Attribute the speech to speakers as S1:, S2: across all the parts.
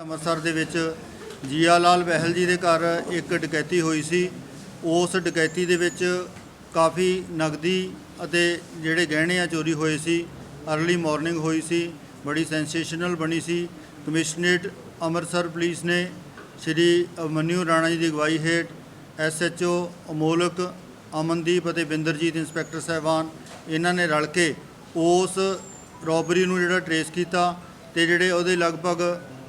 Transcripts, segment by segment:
S1: ਅੰਮ੍ਰਿਤਸਰ ਦੇ ਵਿੱਚ ਜੀਆ ਲਾਲ ਬਹਿਲ ਜੀ ਦੇ ਘਰ ਇੱਕ ਡਕੈਤੀ ਹੋਈ ਸੀ। ਉਸ ਡਕੈਤੀ ਦੇ ਵਿੱਚ ਕਾਫੀ ਨਗਦੀ ਅਤੇ ਜਿਹੜੇ ਗਹਿਣੇ ਆ ਚੋਰੀ ਹੋਏ ਸੀ। ਅਰਲੀ ਮਾਰਨਿੰਗ ਹੋਈ ਸੀ। ਬੜੀ ਸੈਂਸੇਸ਼ਨਲ ਬਣੀ ਸੀ। ਕਮਿਸ਼ਨਰੇਟ ਅੰਮ੍ਰਿਤਸਰ ਪੁਲਿਸ ਨੇ ਸ਼੍ਰੀ ਮਨਿਊ ਰਾਣਾ ਜੀ ਦੀ ਅਗਵਾਈ ਹੇਠ ਐਸਐਚਓ ਅਮੋਲਕ, ਅਮਨਦੀਪ ਅਤੇ ਬਿੰਦਰਜੀਤ ਇੰਸਪੈਕਟਰ ਸਾਹਿਬਾਨ ਇਹਨਾਂ ਨੇ ਰਲ ਕੇ ਉਸ ਰੋਬਰੀ ਨੂੰ ਜਿਹੜਾ ਟਰੇਸ ਕੀਤਾ ਤੇ ਜਿਹੜੇ ਉਹਦੇ ਲਗਭਗ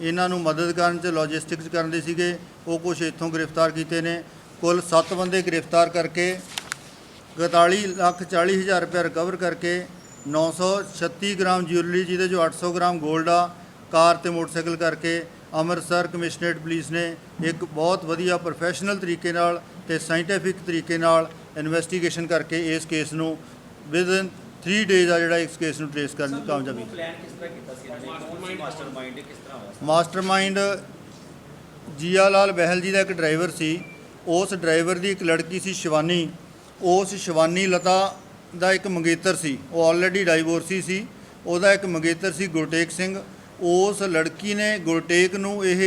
S1: ਇਹਨਾਂ ਨੂੰ ਮਦਦ ਕਰਨ ਚ ਲੌਜਿਸਟਿਕਸ ਕਰਨ ਦੇ ਸੀਗੇ। ਉਹ ਕੁਝ ਇੱਥੋਂ ਗ੍ਰਿਫਤਾਰ ਕੀਤੇ ਨੇ। ਕੁੱਲ 7 ਬੰਦੇ ਗ੍ਰਿਫਤਾਰ ਕਰਕੇ 41 ਲੱਖ 40 ਹਜ਼ਾਰ ਰੁਪਏ ਰਿਕਵਰ ਕਰਕੇ 936 ਗ੍ਰਾਮ ਜਿਊਲਰੀ ਜਿਹਦੇ ਚੋਂ 800 ਗ੍ਰਾਮ 골ਡ ਆ, ਕਾਰ ਤੇ ਮੋਟਰਸਾਈਕਲ ਕਰਕੇ ਅੰਮ੍ਰਿਤਸਰ ਕਮਿਸ਼ਨਰੇਟ ਪੁਲਿਸ ਨੇ ਇੱਕ ਬਹੁਤ ਵਧੀਆ ਪ੍ਰੋਫੈਸ਼ਨਲ ਤਰੀਕੇ ਨਾਲ ਤੇ ਸਾਇੰਟੀਫਿਕ ਤਰੀਕੇ ਨਾਲ ਇਨਵੈਸਟੀਗੇਸ਼ਨ ਕਰਕੇ ਇਸ ਕੇਸ ਨੂੰ ਵਿਦਨ 3 ਡੇਜ਼ ਆ ਜਿਹੜਾ ਇਸ ਕੇਸ ਨੂੰ ਟ੍ਰੇਸ ਕਰਨ 'ਚ ਕਾਮਯਾਬੀ
S2: ਪਲਾਨ ਕਿਸ ਤਰ੍ਹਾਂ ਕੀਤਾ ਸੀ ਇਹਨਾਂ ਨੇ? ਕੌਣ ਸੀ ਮਾਸਟਰਮਾਈਂਡ ਕਿਸ ਤਰ੍ਹਾਂ ਹੋਇਆ
S1: ਮਾਸਟਰਮਾਈਂਡ ਜੀਆ ਲਾਲ ਬਹਿਲ ਜੀ ਦਾ ਇੱਕ ਡਰਾਈਵਰ ਸੀ। ਉਸ ਡਰਾਈਵਰ ਦੀ ਇੱਕ ਲੜਕੀ ਸੀ ਸ਼ਿਵਾਨੀ। ਉਸ ਸ਼ਿਵਾਨੀ ਲਤਾ ਦਾ ਇੱਕ ਮੰਗੇਤਰ ਸੀ। ਉਹ ਆਲਰੇਡੀ ਡਾਈਵੋਰਸੀ ਸੀ। ਉਹਦਾ ਇੱਕ ਮੰਗੇਤਰ ਸੀ ਗੁਰਟੇਕ ਸਿੰਘ। ਉਸ ਲੜਕੀ ਨੇ ਗੁਰਟੇਕ ਨੂੰ ਇਹ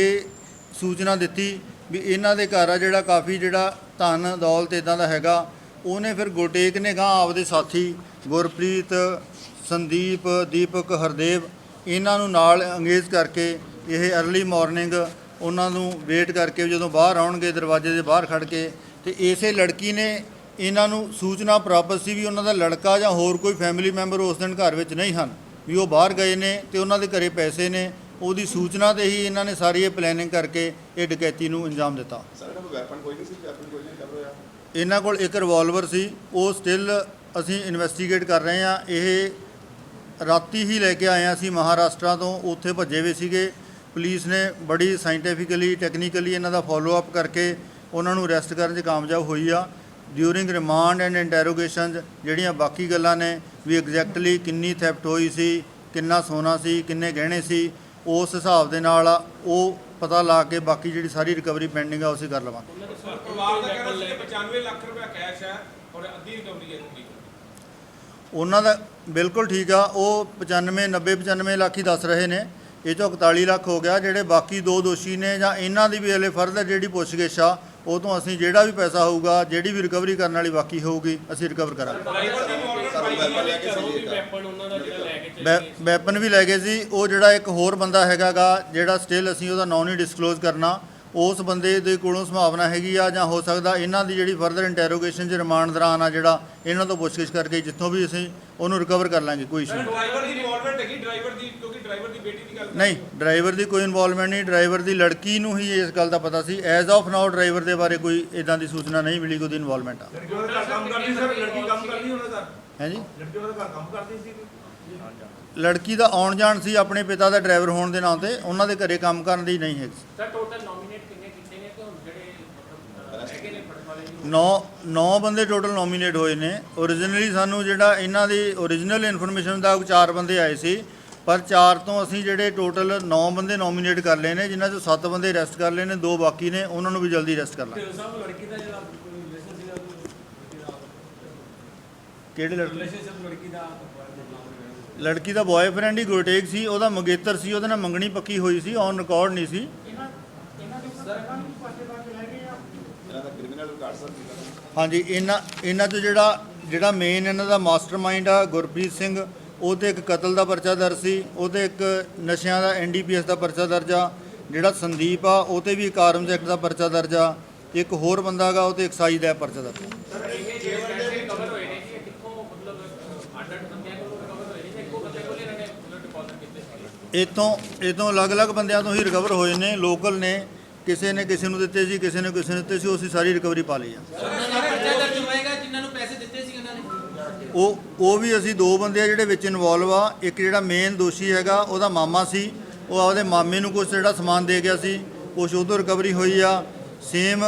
S1: ਸੂਚਨਾ ਦਿੱਤੀ ਵੀ ਇਹਨਾਂ ਦੇ ਘਰ ਆ ਜਿਹੜਾ ਕਾਫੀ ਜਿਹੜਾ ਧਨ ਦੌਲਤ ਇਦਾਂ ਦਾ ਹੈਗਾ। ਉਹਨੇ ਫਿਰ ਗੁਰਟੇਕ ਨੇ ਗਾਂ ਆਪਦੇ ਸਾਥੀ ਗੁਰਪ੍ਰੀਤ, ਸੰਦੀਪ, ਦੀਪਕ, ਹਰਦੇਵ ਇਹਨਾਂ ਨੂੰ ਨਾਲ ਅੰਗੇਜ ਕਰਕੇ ਇਹ ਅਰਲੀ ਮਾਰਨਿੰਗ ਉਹਨਾਂ ਨੂੰ ਵੇਟ ਕਰਕੇ ਜਦੋਂ ਬਾਹਰ ਆਉਣਗੇ, ਦਰਵਾਜ਼ੇ ਦੇ ਬਾਹਰ ਖੜ ਕੇ ਤੇ ਇਸੇ ਲੜਕੀ ਨੇ ਇਹਨਾਂ ਨੂੰ ਸੂਚਨਾ ਪ੍ਰਾਪਤ ਸੀ ਵੀ ਉਹਨਾਂ ਦਾ ਲੜਕਾ ਜਾਂ ਹੋਰ ਕੋਈ ਫੈਮਿਲੀ ਮੈਂਬਰ ਉਸ ਦਿਨ ਘਰ ਵਿੱਚ ਨਹੀਂ ਹਨ, ਵੀ ਉਹ ਬਾਹਰ ਗਏ ਨੇ ਤੇ ਉਹਨਾਂ ਦੇ ਘਰੇ ਪੈਸੇ ਨੇ, ਉਹਦੀ ਸੂਚਨਾ ਤੇ ਹੀ ਇਹਨਾਂ ਨੇ ਸਾਰੀ ਇਹ ਪਲੈਨਿੰਗ ਕਰਕੇ ਇਹ ਡਕੈਤੀ ਨੂੰ ਅੰਜਾਮ ਦਿੱਤਾ।
S3: ਸਰ ਵੈਪਨ ਕੋਈ ਨਹੀਂ ਸੀ? ਵੈਪਨ ਕੋਈ ਨਹੀਂ ਕਰ ਰਿਹਾ
S1: ਇਹਨਾਂ ਕੋਲ ਇੱਕ ਰਿਵਾਲਵਰ ਸੀ, ਉਹ ਸਟਿਲ ਅਸੀਂ ਇਨਵੈਸਟੀਗੇਟ ਕਰ ਰਹੇ ਹਾਂ। ਇਹ ਰਾਤੀ ਹੀ ਲੈ ਕੇ ਆਏ ਹਾਂ ਅਸੀਂ ਮਹਾਰਾਸ਼ਟਰ ਤੋਂ, ਉੱਥੇ ਭੱਜੇ ਹੋਏ ਸੀਗੇ। ਪੁਲਿਸ ਨੇ ਬੜੀ ਸਾਇੰਟੀਫਿਕਲੀ ਟੈਕਨੀਕਲੀ ਇਹਨਾਂ ਦਾ ਫਾਲੋ ਅਪ ਕਰਕੇ ਉਹਨਾਂ ਨੂੰ ਅਰੈਸਟ ਕਰਨ 'ਚ ਕਾਮਯਾਬ ਹੋਈ ਆ। ਡਿਊਰਿੰਗ ਰਿਮਾਂਡ ਐਂਡ ਇੰਟਰੋਗੇਸ਼ਨ ਜਿਹੜੀਆਂ ਬਾਕੀ ਗੱਲਾਂ ਨੇ, ਵੀ ਐਗਜ਼ੈਕਟਲੀ ਕਿੰਨੀ ਥੈਫਟ ਹੋਈ ਸੀ, ਕਿੰਨਾ ਸੋਨਾ ਸੀ, ਕਿੰਨੇ ਗਹਿਣੇ ਸੀ, ਉਸ ਹਿਸਾਬ ਦੇ ਨਾਲ ਉਹ ਪਤਾ ਲਾ ਕੇ ਬਾਕੀ ਜਿਹੜੀ ਸਾਰੀ ਰਿਕਵਰੀ ਪੈਂਡਿੰਗ ਆ ਉਸੇ ਕਰ ਲਵਾਂਗੇ।
S4: ਪਰਿਵਾਰ ਦਾ ਕਹਿਣਾ ਸੀ ਕਿ 95 ਲੱਖ ਰੁਪਏ ਕੈਸ਼ ਹੈ ਔਰ ਅੱਧੀ ਰਿਕਵਰੀ ਹੈ ਪੂਰੀ।
S1: ਉਹਨਾਂ ਦਾ ਬਿਲਕੁਲ ਠੀਕ ਆ ਉਹ 95 90 95 ਲੱਖ ਹੀ ਦੱਸ ਰਹੇ ਨੇ। ਇਹ ਚੋਂ 41 ਲੱਖ ਹੋ ਗਿਆ ਜਿਹੜੇ ਬਾਕੀ ਦੋ ਦੋਸ਼ੀ ਨੇ ਜਾਂ ਇਹਨਾਂ ਦੀ ਵੀ ਹਲੇ ਫਰਦਰ ਜਿਹੜੀ ਪੁੱਛਗਿੱਛ ਆ ਉਹ ਤੋਂ ਅਸੀਂ ਜਿਹੜਾ ਵੀ ਪੈਸਾ ਹੋਊਗਾ ਜਿਹੜੀ ਵੀ ਰਿਕਵਰੀ ਕਰਨ ਵਾਲੀ ਬਾਕੀ ਹੋਊਗੀ ਅਸੀਂ ਰਿਕਵਰ ਕਰਾਂਗੇ।
S4: ਡਰਾਈਵਰ ਦੀ ਪਾਈ
S3: ਕੇ
S1: ਵੈਪਨ ਵੀ ਲੈ ਗਏ ਸੀ। ਉਹ ਜਿਹੜਾ ਇੱਕ ਹੋਰ ਬੰਦਾ ਹੈਗਾਗਾ ਜਿਹੜਾ ਸਟਿਲ ਅਸੀਂ ਉਹਦਾ ਨਾਂ ਨਹੀਂ ਡਿਸਕਲੋਜ਼ ਕਰਨਾ ਉਸ ਬੰਦੇ ਦੇ ਕੋਲੋਂ ਸੰਭਾਵਨਾ ਹੈਗੀ ਆ ਜਾਂ ਹੋ ਸਕਦਾ ਇਹਨਾਂ ਦੀ ਜਿਹੜੀ ਫਰਦਰ ਇੰਟਰੋਗੇਸ਼ਨ ਚ ਰਿਮਾਂਡ ਦੌਰਾਨ ਆ ਜਿਹੜਾ ਇਹਨਾਂ ਤੋਂ ਪੁੱਛਗਿੱਛ ਕਰਕੇ ਜਿੱਥੋਂ ਵੀ ਅਸੀਂ ਉਹਨੂੰ ਰਿਕਵਰ ਕਰ ਲਾਂਗੇ ਕੋਈ ਇਸ਼ੂ
S4: ਡਰਾਈਵਰ ਦੀ ਇਨਵੋਲਵਮੈਂਟ ਹੈਗੀ ਡਰਾਈਵਰ ਦੀ ਕਿਉਂਕਿ ਡਰਾਈਵਰ ਦੀ ਬੇਟੀ ਦੀ ਗੱਲ
S1: ਨਹੀਂ ਡਰਾਈਵਰ ਦੀ ਕੋਈ ਇਨਵੋਲਵਮੈਂਟ ਨਹੀਂ ਡਰਾਈਵਰ ਦੀ ਲੜਕੀ ਨੂੰ ਹੀ ਇਸ ਗੱਲ ਦਾ ਪਤਾ ਸੀ। ਐਜ਼ ਆਫ ਨਾਓ ਡਰਾਈਵਰ ਦੇ ਬਾਰੇ ਕੋਈ ਇਦਾਂ ਦੀ ਸੂਚਨਾ ਨਹੀਂ ਮਿਲੀ ਕਿ ਉਹਦੀ ਇਨਵੋਲਵਮੈਂਟ ਆ।
S4: ਲੜਕੀ ਕੰਮ ਕਰਦੀ ਸਰ? ਲੜਕੀ ਕੰਮ ਕਰਦੀ ਉਹਨਾਂ ਦਾ
S1: ਹੈ ਜੀ?
S4: ਲੜਕੀ ਉਹਦਾ ਕੰਮ ਕਰਦੀ ਸੀ?
S1: ਲੜਕੀ ਦਾ ਆਉਣ ਜਾਣ ਸੀ ਆਪਣੇ ਪਿਤਾ ਦਾ ਡਰਾਈਵਰ ਹੋਣ ਦੇ ਨਾਂ ਤੇ ਉਹਨਾਂ ਦੇ ਘਰੇ ਕੰਮ ਕਰਨ ਦੀ ਨਹੀਂ ਹੈਗੀ।
S5: ਸਰ ਟੋਟਲ ਨੋਮੀਨੇਟ ਕਿੰਨੇ ਕੀਤੇ ਨੇ ਤੇ ਹੁਣ ਜਿਹੜੇ ਹੈਗੇ ਨੇ ਫੜਨ ਵਾਲੇ ਜੀ
S1: ਨੌ ਨੌ ਬੰਦੇ ਟੋਟਲ ਨੋਮੀਨੇਟ ਹੋਏ ਨੇ। ਓਰੀਜਨਲੀ ਸਾਨੂੰ ਜਿਹੜਾ ਇਹਨਾਂ ਦੀ ਓਰੀਜਨਲ ਇਨਫੋਰਮੇਸ਼ਨ ਦਾ ਚਾਰ ਬੰਦੇ ਆਏ ਸੀ ਪਰ ਚਾਰ ਤੋਂ ਅਸੀਂ ਜਿਹੜੇ ਟੋਟਲ 9 ਬੰਦੇ ਨੋਮੀਨੇਟ ਕਰ ਲਏ ਨੇ ਜਿਨ੍ਹਾਂ ਚੋਂ 7 ਬੰਦੇ ਅਰੈਸਟ ਕਰ ਲਏ ਨੇ ਦੋ ਬਾਕੀ ਨੇ ਉਹਨਾਂ ਨੂੰ ਵੀ ਜਲਦੀ ਅਰੈਸਟ ਕਰ ਲਾਂਗੇ। ਕਿਹੜੇ ਲੜਕੀ
S5: ਦਾ
S1: ਲੜਕੀ ਦਾ ਬॉयਫ੍ਰੈਂਡ ਹੀ ਗੁਰਟੇਕ ਸੀ ਉਹਦਾ ਮੰਗੇਤਰ ਸੀ ਉਹਦੇ ਨਾਲ ਮੰਗਣੀ ਪੱਕੀ ਹੋਈ ਸੀ ਔਨ ਰਿਕਾਰਡ ਨਹੀਂ ਸੀ।
S3: ਇਹਨਾਂ ਦਾ ਕ੍ਰਿਮੀਨਲ ਰਿਕਾਰਡ ਸਰ
S1: ਹਾਂਜੀ ਇਹਨਾਂ ਇਹਨਾਂ ਤੋਂ ਜਿਹੜਾ ਜਿਹੜਾ ਮੇਨ ਇਹਨਾਂ ਦਾ ਮਾਸਟਰਮਾਈਂਡ ਆ ਗੁਰਪ੍ਰੀਤ ਸਿੰਘ ਉਹ ਤੇ ਇੱਕ ਕਤਲ ਦਾ ਪਰਚਾ ਦਰਜ ਸੀ ਉਹਦੇ ਇੱਕ ਨਸ਼ਿਆਂ ਦਾ ਐਨਡੀਪੀਐਸ ਦਾ ਪਰਚਾ ਦਰਜ ਆ ਜਿਹੜਾ ਸੰਦੀਪ ਆ ਉਹ ਤੇ ਵੀ ਇੱਕ ਆਰਮਸ ਐਕਟ ਦਾ ਪਰਚਾ ਦਰਜ ਆ ਇੱਕ ਹੋਰ ਬੰਦਾ ਹੈਗਾ ਉਹ ਤੇ ਐਕਸਾਈਜ਼ ਦਾ ਪਰਚਾ ਦਰਜ ਆ
S5: ਇਹ ਜਿਹੜੇ ਰਿਕਵਰ ਹੋਏ ਨੇ ਇਹ ਕਿੱਥੋਂ ਮਤਲਬ ਅੱਡ ਅੱਡ ਬੰਦਿਆਂ ਕੋਲੋਂ ਰਿਕਵਰ ਹੋਏ ਨੇ ਜਾਂ ਇੱਕੋ ਬੰਦੇ ਕੋਲ ਇਹਨਾਂ ਨੇ ਡਿਪੋਜ਼ਿਟ ਕੀਤੇ ਸੀਗੇ
S1: ਇਤੋਂ ਇਤੋਂ ਅਲੱਗ-ਅਲੱਗ ਬੰਦਿਆਂ ਤੋਂ ਹੀ ਰਿਕਵਰ ਹੋਏ ਨੇ ਲੋਕਲ ਨੇ ਕਿਸੇ ਨੇ ਕਿਸੇ ਨੂੰ ਦਿੱਤੇ ਸੀ ਕਿਸੇ ਨੇ ਕਿਸੇ ਨੂੰ ਦਿੱਤੇ ਸੀ ਉਸੇ ਸਾਰੀ ਰਿਕਵਰੀ ਪਾ ਲਈ ਆ। ਉਹ ਉਹ ਵੀ ਅਸੀਂ ਦੋ ਬੰਦੇ ਆ ਜਿਹੜੇ ਵਿੱਚ ਇਨਵੋਲਵ ਆ ਇੱਕ ਜਿਹੜਾ ਮੇਨ ਦੋਸ਼ੀ ਹੈਗਾ ਉਹਦਾ ਮਾਮਾ ਸੀ ਉਹ ਆਪਦੇ ਮਾਮੇ ਨੂੰ ਕੁਝ ਜਿਹੜਾ ਸਮਾਨ ਦੇ ਗਿਆ ਸੀ ਉਹ ਤੋਂ ਰਿਕਵਰੀ ਹੋਈ ਆ। ਸੇਮ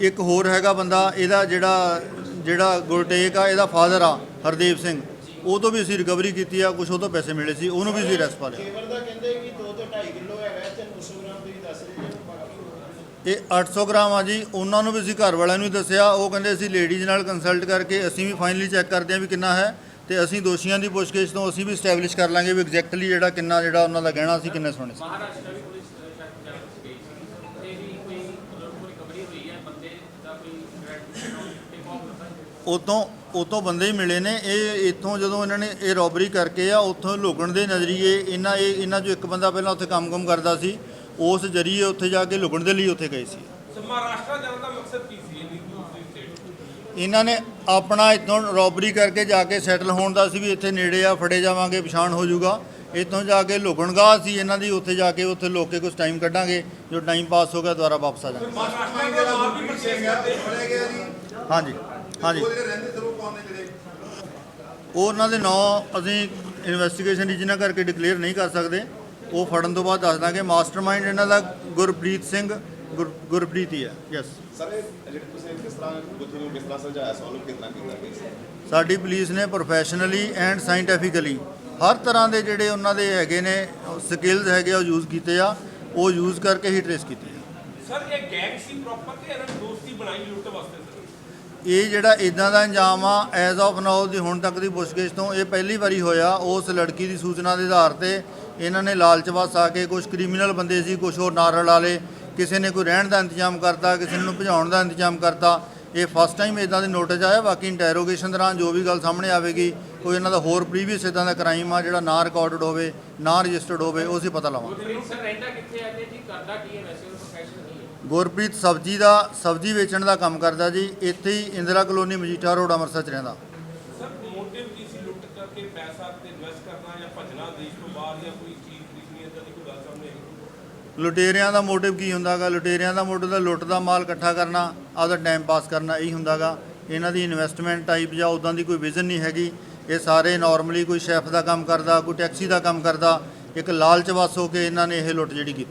S1: ਇੱਕ ਹੋਰ ਹੈਗਾ ਬੰਦਾ ਇਹਦਾ ਜਿਹੜਾ ਜਿਹੜਾ ਗੁਰਟੇਕ ਆ ਇਹਦਾ ਫਾਦਰ ਆ ਹਰਦੇਵ ਸਿੰਘ। ਉਹ ਤੋਂ ਵੀ ਅਸੀਂ ਰਿਕਵਰੀ ਕੀਤੀ ਆ ਕੁਝ ਉਹ ਤੋਂ ਪੈਸੇ ਮਿਲੇ ਸੀ ਉਹਨੂੰ ਵੀ ਅਸੀਂ ਅਰੈਸਟ ਪਾ ਲਿਆ।
S6: ਕੇਵਲ ਦਾ ਕਹਿੰਦੇ ਕਿ 2 ਤੋਂ 2.5 ਕਿਲੋ ਹੈਗਾ ਤੇ 900 ਗ੍ਰਾਮ ਤੁਸੀਂ ਦੱਸ ਰਹੇ ਹੋ ਬਾਕੀ
S1: ਇਹ 800 ਗ੍ਰਾਮ ਆ ਜੀ ਉਹਨਾਂ ਨੂੰ ਵੀ ਅਸੀਂ ਘਰ ਵਾਲਿਆਂ ਨੂੰ ਦੱਸਿਆ ਉਹ ਕਹਿੰਦੇ ਅਸੀਂ ਲੇਡੀਜ਼ ਨਾਲ ਕੰਸਲਟ ਕਰਕੇ ਅਸੀਂ ਵੀ ਫਾਈਨਲੀ ਚੈੱਕ ਕਰਦੇ ਹਾਂ ਵੀ ਕਿੰਨਾ ਹੈ ਤੇ ਅਸੀਂ ਦੋਸ਼ੀਆਂ ਦੀ ਪੁੱਛਗਿੱਛ ਤੋਂ ਅਸੀਂ ਵੀ ਸਟੈਬਲਿਸ਼ ਕਰ ਲਾਂਗੇ ਵੀ ਐਗਜ਼ੈਕਟਲੀ ਜਿਹੜਾ ਕਿੰਨਾ ਜਿਹੜਾ ਉਹਨਾਂ ਦਾ ਗਹਿਣਾ ਸੀ ਕਿੰਨੇ ਸੋਨੇ ਸੀ।
S5: ਮਹਾਰਾਸ਼ਟਰ
S1: ਉਤੋਂ ਬੰਦੇ ਹੀ ਮਿਲੇ ਨੇ। ਇਹ ਇੱਥੋਂ ਜਦੋਂ ਇਹਨਾਂ ਨੇ ਇਹ ਰੋਬਰੀ ਕਰਕੇ ਆ ਉੱਥੋਂ ਲੁਕਣ ਦੇ ਨਜ਼ਰੀਏ ਇਹਨਾਂ ਇਹ ਇਹਨਾਂ ਚੋਂ ਇੱਕ ਬੰਦਾ ਪਹਿਲਾਂ ਉੱਥੇ ਕੰਮ-ਕੰਮ ਕਰਦਾ ਸੀ। ਉਸ ਜਰੀਏ ਉੱਥੇ ਜਾ ਕੇ ਲੁਕਣ ਦੇ ਲਈ ਉੱਥੇ ਗਏ ਸੀ।
S4: ਮਹਾਰਾਸ਼ਟਰ ਜਾਣ ਦਾ ਮਕਸਦ ਕੀ ਸੀ?
S1: ਇਹਨਾਂ ਨੇ ਆਪਣਾ ਇੱਥੋਂ ਰੋਬਰੀ ਕਰਕੇ ਜਾ ਕੇ ਸੈਟਲ ਹੋਣ ਦਾ ਸੀ ਵੀ ਇੱਥੇ ਨੇੜੇ ਆ ਫੜੇ ਜਾਵਾਂਗੇ ਪਛਾਣ ਹੋ ਜਾਊਗਾ। ਇੱਥੋਂ ਜਾ ਕੇ ਲੁਕਣਗਾਹ ਸੀ ਇਹਨਾਂ ਦੀ ਉੱਥੇ ਜਾ ਕੇ ਉੱਥੇ ਲੋਕ ਕੇ ਕੁਝ ਟਾਈਮ ਕੱਢਾਂਗੇ। ਜੋ ਟਾਈਮ ਪਾਸ ਹੋ ਗਿਆ ਦੁਬਾਰਾ ਵਾਪਸ ਆ ਜਾਵਾਂਗੇ
S3: ਜੀ
S1: ਹਾਂਜੀ। ਹਾਂਜੀ।
S3: ਉਹ ਜਿਹੜੇ ਰਹਿੰਦੇ ਸਰ ਉਹ ਕੌਣ ਨੇ ਜਿਹੜੇ?
S1: ਉਹ ਉਹਨਾਂ ਦੇ ਨਾਂ ਅਸੀਂ ਇਨਵੈਸਟੀਗੇਸ਼ਨ ਰੀਜਨਾਂ ਕਰਕੇ ਡਿਕਲੇਅਰ ਨਹੀਂ ਕਰ ਸਕਦੇ ਉਹ ਫੜਨ ਤੋਂ ਬਾਅਦ ਦੱਸ ਦਾਂਗੇ। ਮਾਸਟਰਮਾਈਂਡ ਇਹਨਾਂ ਦਾ ਗੁਰਪ੍ਰੀਤ ਸਿੰਘ ਗੁਰ- ਗੁਰਪ੍ਰੀਤ ਹੀ ਹੈ ਯੈਸ
S3: ਸਰ ਇਹ ਜਿਹੜੇ ਤੁਸੀਂ ਕਿਸ ਤਰ੍ਹਾਂ ਬੁੱਧੀ ਨੂੰ ਕਿਸ ਤਰ੍ਹਾਂ ਸੁਲਝਾਇਆ ਸੋਲਵ ਕਿਸ ਤਰ੍ਹਾਂ ਕੀਤਾ ਗਿਆ?
S1: ਸਾਡੀ ਪੁਲਿਸ ਨੇ ਪ੍ਰੋਫੈਸ਼ਨਲੀ ਐਂਡ ਸਾਇੰਟੀਫਿਕਲੀ ਹਰ ਤਰ੍ਹਾਂ ਦੇ ਜਿਹੜੇ ਉਹਨਾਂ ਦੇ ਹੈਗੇ ਨੇ ਸਕਿੱਲਸ ਹੈਗੇ ਆ, ਉਹ ਯੂਜ਼ ਕੀਤੇ ਆ। ਉਹ ਯੂਜ਼ ਕਰਕੇ ਹੀ ਟ੍ਰੇਸ ਕੀਤੇ ਆ।
S4: ਸਰ ਇਹ ਗੈਂਗ ਸੀ ਪ੍ਰੋਪਰ ਕਿ ਇਹਨਾਂ ਨੇ ਦੋਸਤੀ ਬਣਾਈ ਲੁੱਟ ਵਾਸਤੇ? ਸਰ
S1: ਇਹ ਜਿਹੜਾ ਇਦਾਂ ਦਾ ਇੰਜਾਮ ਆ ਐਜ਼ ਆਫ ਨਾਓ ਦੀ ਹੁਣ ਤੱਕ ਦੀ ਪੁੱਛਗਿੱਛ ਤੋਂ ਇਹ ਪਹਿਲੀ ਵਾਰੀ ਹੋਇਆ, ਉਸ ਲੜਕੀ ਦੀ ਸੂਚਨਾ ਦੇ ਆਧਾਰ ਤੇ ਇਹਨਾਂ ਨੇ ਲਾਲਚ ਵਸ ਆ ਕੇ ਕੁਝ ਕ੍ਰਿਮੀਨਲ ਬੰਦੇ ਸੀ ਕੁਝ ਹੋਰ ਨਾਰਲ ਵਾਲੇ ਕਿਸੇ ਨੇ ਕੋਈ ਰਹਿਣ ਦਾ ਇੰਤਜ਼ਾਮ ਕਰਤਾ, ਕਿਸੇ ਨੂੰ ਭਜਾਉਣ ਦਾ ਇੰਤਜ਼ਾਮ ਕਰਤਾ। ਇਹ ਫਸਟ ਟਾਈਮ ਇਦਾਂ ਦੇ ਨੋਟਿਸ ਆਇਆ, ਬਾਕੀ ਇੰਟਰੋਗੇਸ਼ਨ ਦੌਰਾਨ ਜੋ ਵੀ ਗੱਲ ਸਾਹਮਣੇ ਆਵੇਗੀ, ਕੋਈ ਇਹਨਾਂ ਦਾ ਹੋਰ ਪ੍ਰੀਵੀਅਸ ਇਦਾਂ ਦਾ ਕ੍ਰਾਈਮ ਆ, ਜਿਹੜਾ ਨਾ ਰਿਕਾਰਡਡ ਹੋਵੇ, ਨਾ ਰਜਿਸਟਰਡ ਹੋਵੇ, ਉਹ ਅਸੀਂ ਪਤਾ ਲਾਵਾਂਗੇ।
S5: ਸਰ ਰਹਿੰਦਾ ਕਿੱਥੇ ਹੈ ਤੇ ਜੀ ਕਰਦਾ ਕੀ ਹੈ ਵੈਸੇ ਉਹ ਪ੍ਰੋਫੈਸ਼ਨ ਨਹੀਂ ਹੈ
S1: ਗੁਰਪ੍ਰੀਤ ਸਬਜ਼ੀ ਦਾ ਸਬਜ਼ੀ ਵੇਚਣ ਦਾ ਕੰਮ ਕਰਦਾ ਜੀ। ਇੱਥੇ ਹੀ ਇੰਦਰਾ ਕਲੋਨੀ ਮਜੀਠਾ ਰੋਡ ਅੰਮ੍ਰਿਤਸਰ ਚ ਰਹਿੰਦਾ।
S4: ਸਰ ਮੋਟਿਵ ਕੀ ਸੀ? ਲੁੱਟ ਕਰਕੇ ਪੈਸਾ ਤੇ ਇਨਵੈਸਟ ਕਰਨਾ ਜਾਂ ਭੱਜਣਾ ਦੇਸ਼ ਤੋਂ ਬਾਹਰ ਜਾਂ ਕੋਈ ਚੀਜ਼ ਖਰੀਦਣੀ ਇਦਾਂ ਦੀ ਕੋਈ ਗੱਲ ਸਾਹਮਣੇ ਆਈ?
S1: ਲੁਟੇਰਿਆਂ ਦਾ ਮੋਟਿਵ ਕੀ ਹੁੰਦਾਗਾ? ਲੁਟੇਰਿਆਂ ਦਾ ਮੋਟਿਵ ਤਾਂ ਲੁੱਟ ਦਾ ਮਾਲ ਇਕੱਠਾ ਕਰਨਾ ਆਪਦਾ ਟਾਈਮ ਪਾਸ ਕਰਨਾ ਇਹੀ ਹੁੰਦਾਗਾ। ਇਹਨਾਂ ਦੀ ਇਨਵੈਸਟਮੈਂਟ ਟਾਈਪ ਜਾਂ ਉਦਾਂ ਦੀ ਕੋਈ ਵਿਜ਼ਨ ਨਹੀਂ ਹੈਗੀ। ਇਹ ਸਾਰੇ ਨਾਰਮਲੀ ਕੋਈ ਸ਼ੈਫ ਦਾ ਕੰਮ ਕਰਦਾ ਕੋਈ ਟੈਕਸੀ ਦਾ ਕੰਮ ਕਰਦਾ। ਇੱਕ ਲਾਲਚ ਵਸ ਹੋ ਕੇ ਇਹਨਾਂ ਨੇ ਇਹ ਲੁੱਟ ਜਿਹੜੀ ਕੀਤੀ।